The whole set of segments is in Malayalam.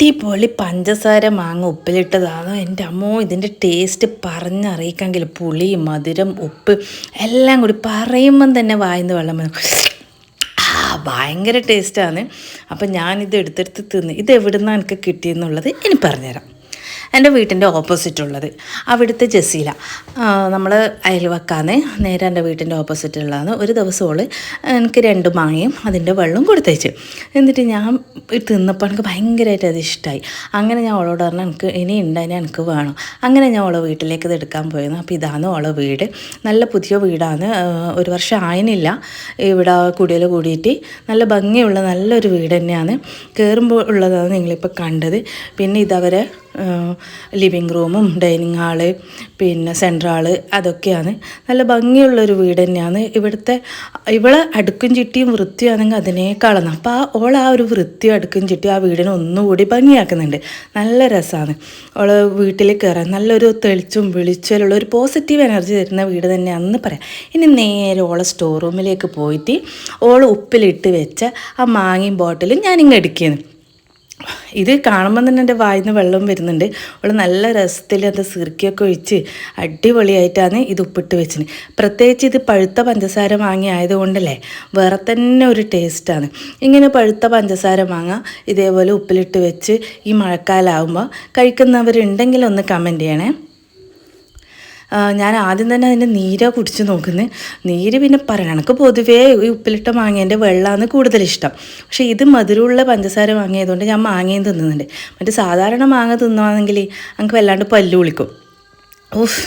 അടിപൊളി പഞ്ചസാര മാങ്ങ ഉപ്പിലിട്ടതാണ്. എന്റെ അമ്മോ ഇതിന്റെ ടേസ്റ്റ് പറഞ്ഞറിയിക്കെങ്കിൽ പുളി മധുരം ഉപ്പ് എല്ലാം കൂടി പറയുമ്പം തന്നെ വായന്ന് വെള്ളം ആ ഭയങ്കര ടേസ്റ്റാണ്. അപ്പം ഞാനിത് എടുത്തെടുത്ത് തിന്ന്. ഇത് എവിടെ നിന്നാണ് എനിക്ക് കിട്ടിയെന്നുള്ളത് ഇനി പറഞ്ഞുതരാം. എന്റെ വീട്ടിന്റെ ഓപ്പോസിറ്റ് ഉള്ളത് അവിടുത്തെ ജസീല. നമ്മൾ അയൽവക്കാന്ന് നേരെ എന്റെ വീട്ടിന്റെ ഓപ്പോസിറ്റ് ഉള്ളതാണ് ഒരു ദിവസം ഓൾ എനിക്ക് രണ്ട് മാങ്ങയും അതിന്റെ വെള്ളവും കൊടുത്തയച്ചു. എന്നിട്ട് ഞാൻ തിന്നപ്പോൾ എനിക്ക് ഭയങ്കരമായിട്ട് അത് ഇഷ്ടമായി അങ്ങനെ ഞാൻ ഓളോട് പറഞ്ഞു എനിക്ക് ഇനി ഉണ്ടായി എനിക്ക് വേണം. അങ്ങനെ ഞാൻ ഓളെ വീട്ടിലേക്ക് ഇത് എടുക്കാൻ പോയിരുന്നു. അപ്പോൾ ഇതാണ് ഓളെ വീട്. നല്ല പുതിയ വീടാണ്. ഒരു വർഷം ആയനില്ല. ഇവിടെ കുടിയിൽ കൂടിയിട്ട് നല്ല ഭംഗിയുള്ള നല്ലൊരു വീട് തന്നെയാണ്. കയറുമ്പോൾ ഉള്ളതാണ് നിങ്ങളിപ്പോൾ കണ്ടത്. പിന്നെ ഇതവരെ ലിവിങ് റൂമും ഡൈനിങ് ഹാൾ പിന്നെ സെൻട്രൽ ഹാൾ അതൊക്കെയാണ്. നല്ല ഭംഗിയുള്ളൊരു വീട് തന്നെയാണ്. ഇവിടുത്തെ ഇവിടെ അടുക്കും ചിട്ടിയും വൃത്തിയാണെങ്കിൽ അതിനേക്കാളാണ് അപ്പോൾ ആ ഓൾ ആ ഒരു വൃത്തിയും അടുക്കും ചിട്ടിയും ആ വീടിനെ ഒന്നുകൂടി ഭംഗിയാക്കുന്നുണ്ട്. നല്ല രസമാണ്. ഓൾ വീട്ടിൽ കയറാൻ നല്ലൊരു തെളിച്ചും വിളിച്ചലുള്ള ഒരു പോസിറ്റീവ് എനർജി തരുന്ന വീട് തന്നെയാണെന്ന് പറയാം. ഇനി നേരെ ഓളെ സ്റ്റോർ റൂമിലേക്ക് പോയിട്ട് ഓൾ ഉപ്പിലിട്ട് വെച്ച ആ മാങ്ങയും ബോട്ടിലും ഞാനിങ്ങ് ഇത് കാണുമ്പോൾ തന്നെ എന്റെ വായിൽ നിന്ന് വെള്ളം വരുന്നുണ്ട്. അവൾ നല്ല രസത്തിൽ അത് സിർക്കിയൊക്കെ ഒഴിച്ച് അടിപൊളിയായിട്ടാണ് ഇത് ഉപ്പിട്ട് വെച്ചത് പ്രത്യേകിച്ച് ഇത് പഴുത്ത പഞ്ചസാര വാങ്ങി ആയതുകൊണ്ടല്ലേ വേറെ തന്നെ ഒരു ടേസ്റ്റാണ്. ഇങ്ങനെ പഴുത്ത പഞ്ചസാര വാങ്ങാം ഇതേപോലെ ഉപ്പിലിട്ട് വെച്ച് ഈ മഴക്കാലമാകുമ്പോൾ കഴിക്കുന്നവരുണ്ടെങ്കിൽ ഒന്ന് കമന്റ് ചെയ്യണേ. ഞാൻ ആദ്യം തന്നെ അതിന്റെ നീര കുടിച്ച് നോക്കുന്നത് നീര് പിന്നെ പറയണം എനിക്ക് പൊതുവേ ഈ ഉപ്പിലിട്ട മാങ്ങേന്റെ വെള്ളമാണ് കൂടുതൽ ഇഷ്ടം. പക്ഷേ ഇത് മധുരമുള്ള പഞ്ചസാര വാങ്ങിയതുകൊണ്ട് ഞാൻ മാങ്ങയും തിന്നുന്നുണ്ട്. മറ്റേ സാധാരണ മാങ്ങ തിന്നുവാണെങ്കിൽ നമുക്ക് വല്ലാണ്ട് പല്ലു വിളിക്കും. ഓഫ്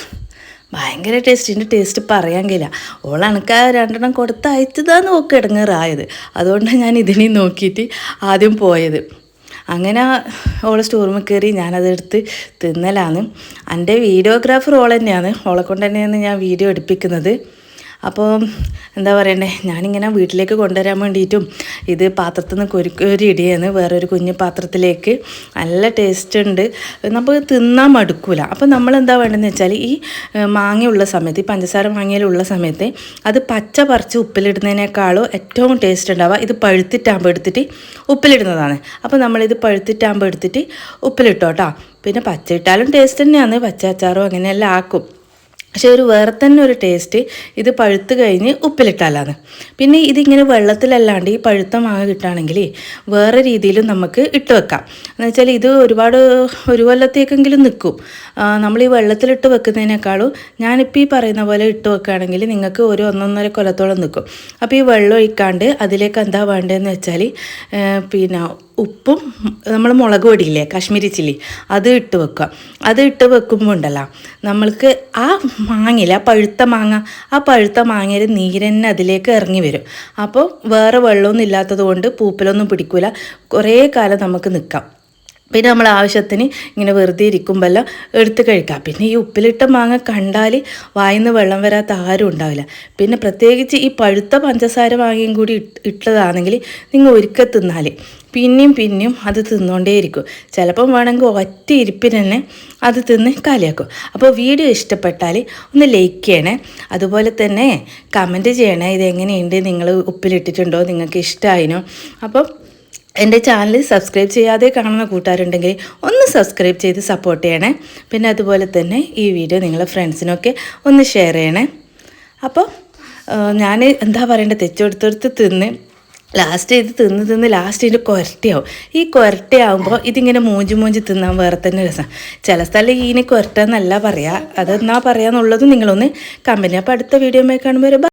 ഭയങ്കര ടേസ്റ്റ്. ഇതിന്റെ ടേസ്റ്റ് പറയാൻ കഴിയില്ല. ഓൾ ആ രണ്ടെണ്ണം കൊടുത്ത് അയച്ചതാന്ന് നോക്കി ഇടങ്ങേറായത്. അതുകൊണ്ടാണ് ഞാൻ ഇതിനെ നോക്കിയിട്ട് ആദ്യം പോയത്. അങ്ങനെ ഓളെ സ്റ്റോറൂമിൽ കയറി ഞാനതെടുത്ത് തിന്നലാണ്. എന്റെ വീഡിയോഗ്രാഫർ ഓൾ തന്നെയാണ്. ഓളെ കൊണ്ട് തന്നെയാണ് ഞാൻ വീഡിയോ എടുപ്പിക്കുന്നത്. അപ്പോൾ എന്താ പറയണ്ടേ ഞാനിങ്ങനെ വീട്ടിലേക്ക് കൊണ്ടുവരാൻ വേണ്ടിയിട്ടും ഇത് പാത്രത്തിൽ നിന്ന് കൊരുക്കൊരു ഇടിയാണ് വേറൊരു കുഞ്ഞു പാത്രത്തിലേക്ക് നല്ല ടേസ്റ്റ് ഉണ്ട്. നമുക്ക് തിന്നാൻ മടുക്കൂല. അപ്പോൾ നമ്മൾ എന്താ വേണ്ടതെന്ന് വെച്ചാൽ ഈ മാങ്ങയുള്ള സമയത്ത് ഈ പഞ്ചസാര മാങ്ങയിലുള്ള സമയത്ത് അത് പച്ച പറിച്ച് ഉപ്പിലിടുന്നതിനേക്കാളും ഏറ്റവും ടേസ്റ്റ് ഉണ്ടാവുക. ഇത് പഴുത്തിട്ടാകുമ്പോൾ എടുത്തിട്ട് ഉപ്പിലിടുന്നതാണ്. അപ്പോൾ നമ്മളിത് പഴുത്തിട്ടാകുമ്പോൾ എടുത്തിട്ട് ഉപ്പിലിട്ടോട്ടോ. പിന്നെ പച്ച ഇട്ടാലും ടേസ്റ്റ് തന്നെയാണ്. പച്ച അച്ചാറും അങ്ങനെയെല്ലാം ആക്കും. പക്ഷേ ഒരു വേറെ തന്നെ ഒരു ടേസ്റ്റ് ഇത് പഴുത്ത് കഴിഞ്ഞ് ഉപ്പിലിട്ടാലാണ്. പിന്നെ ഇതിങ്ങനെ വെള്ളത്തിലല്ലാണ്ട് ഈ പഴുത്ത മാങ്ങ കിട്ടുകയാണെങ്കിൽ വേറെ രീതിയിലും നമുക്ക് ഇട്ട് വെക്കാം. എന്ന് വെച്ചാൽ ഇത് ഒരുപാട് ഒരു കൊല്ലത്തേക്കെങ്കിലും നിൽക്കും നമ്മൾ ഈ വെള്ളത്തിലിട്ട് വെക്കുന്നതിനേക്കാളും ഞാനിപ്പോൾ ഈ പറയുന്ന പോലെ ഇട്ട് വെക്കുകയാണെങ്കിൽ നിങ്ങൾക്ക് ഒരു ഒന്നൊന്നര കൊല്ലത്തോളം നിൽക്കും അപ്പോൾ ഈ വെള്ളം ഒഴിക്കാണ്ട് അതിലേക്ക് എന്താ വേണ്ടതെന്ന് വെച്ചാൽ പിന്നെ ഉപ്പും നമ്മൾ മുളക് പൊടിയില്ലേ കാശ്മീരി ചില്ലി അത് ഇട്ട് വെക്കുക. അത് ഇട്ട് വെക്കുമ്പോൾ ഉണ്ടല്ലോ നമ്മൾക്ക് ആ മാങ്ങയില്ല പഴുത്ത മാങ്ങ. ആ പഴുത്ത മാങ്ങയിൽ നീരന്നെ അതിലേക്ക് ഇറങ്ങി വരും. അപ്പോൾ വേറെ വെള്ളമൊന്നും ഇല്ലാത്തത് കൊണ്ട് പൂപ്പലൊന്നും പിടിക്കില്ല കുറേ കാലം നമുക്ക് നിൽക്കാം. പിന്നെ നമ്മൾ ആവശ്യത്തിന് ഇങ്ങനെ വെറുതെ ഇരിക്കുമ്പോഴെല്ലാം എടുത്ത് കഴിക്കാം. പിന്നെ ഈ ഉപ്പിലിട്ട മാങ്ങ കണ്ടാൽ വായിന്ന് വെള്ളം വരാത്ത ആരും ഉണ്ടാവില്ല. പിന്നെ പ്രത്യേകിച്ച് ഈ പഴുത്ത പഞ്ചസാര മാങ്ങയും കൂടി ഇട്ടതാണെങ്കിൽ നിങ്ങൾ ഒരുക്ക തിന്നാൽ പിന്നെയും പിന്നെയും അത് തിന്നുകൊണ്ടേയിരിക്കും ചിലപ്പം വേണമെങ്കിൽ ഒറ്റ ഇരിപ്പിന് തന്നെ അത് തിന്ന് കാലിയാക്കും അപ്പോൾ വീഡിയോ ഇഷ്ടപ്പെട്ടാൽ ഒന്ന് ലൈക്ക് ചെയ്യണേ. അതുപോലെ തന്നെ കമന്റ് ചെയ്യണേ. ഇതെങ്ങനെയുണ്ട്? നിങ്ങൾ ഉപ്പിലിട്ടിട്ടുണ്ടോ? നിങ്ങൾക്ക് ഇഷ്ടമായിനോ അപ്പം എന്റെ ചാനൽ സബ്സ്ക്രൈബ് ചെയ്യാതെ കാണുന്ന കൂട്ടുകാരുണ്ടെങ്കിൽ ഒന്ന് സബ്സ്ക്രൈബ് ചെയ്ത് സപ്പോർട്ട് ചെയ്യണേ. പിന്നെ അതുപോലെ തന്നെ ഈ വീഡിയോ നിങ്ങളെ ഫ്രണ്ട്സിനൊക്കെ ഒന്ന് ഷെയർ ചെയ്യണേ. അപ്പോൾ ഞാൻ എന്താ പറയേണ്ടത് തെച്ചെടുത്തെടുത്ത് തിന്ന് ലാസ്റ്റ് ഇത് തിന്ന് തിന്ന് ലാസ്റ്റ് ഇതിന്റെ കുരട്ടിയാവും. ഈ കുരട്ടിയാവുമ്പോൾ ഇതിങ്ങനെ മൂഞ്ചി മൂഞ്ചി തിന്നാൻ വേറെ തന്നെ രസം. ചില സ്ഥലം ഈനെ കൊരട്ട എന്നല്ല പറയുക അതെന്നാ പറയാന്നുള്ളതും നിങ്ങളൊന്ന് കമ്പനി അപ്പോൾ അടുത്ത വീഡിയോ കാണുമ്പോൾ